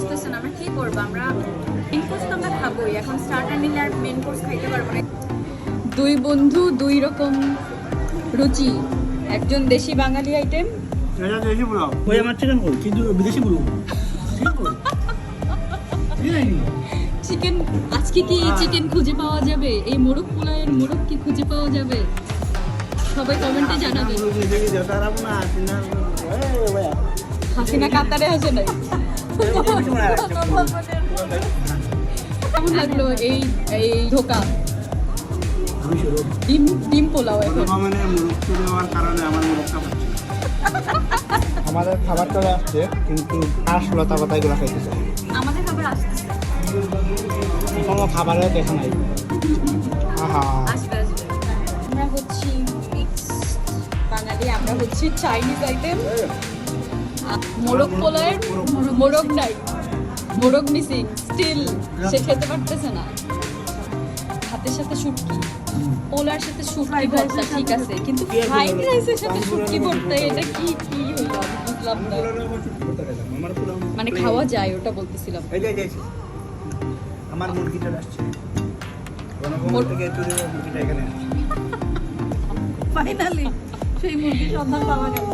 আসতেছে না আমরা কি করব? আমরা মেন কোর্স তো আমরা খাবোই। এখন স্টার্টার নিলে আর মেন কোর্স খাইতে পারব না। দুই বন্ধু দুই রকম রুচি। একজন দেশি বাঙালি আইটেম এটা দেশি পোলাও। ওই আমার চিকেন কই কিন্তু বিদেশি পোলাও? চিকেন আজকে কি চিকেন খুঁজে পাওয়া যাবে? এই মোরগ পোলাওয়ের মোরগ কি খুঁজে পাওয়া যাবে? সবাই কমেন্টে জানাবেন হাসিনা কাতারে আছে নাই কেমন লাগল এই এই ধোকা? ডিম ডিম পোলাও এখন। মানে দেওয়ার কারণে আমার পাচ্ছে আমাদের খাবার চলে আসছে কিন্তু কাশ লতা পাতা এগুলো খাইতেছে। আমাদের খাবার আসতেছে কোনো খাবারের দেখা নাই। আহা। আসবে আসবে। আমরা হচ্ছি বাঙালি আমরা হচ্ছি চাইনিজ আইটেম মোরগ পোলার মোরগ নাই মোরগ মিসিং স্টিল সে খেতে পারতেছে না। ভাতের সাথে শুটকি পোলার সাথে শুটকি ভর্তা ঠিক আছে। কিন্তু ফ্রাইড রাইসের সাথে শুটকি ভর্তা এটা কি কি হইল বুঝলাম না। মানে খাওয়া যায় ওটা বলতেছিলাম। আমার মুরগিটা আসছে। ফাইনালি সেই মুরগির সন্ধান পাওয়া গেল।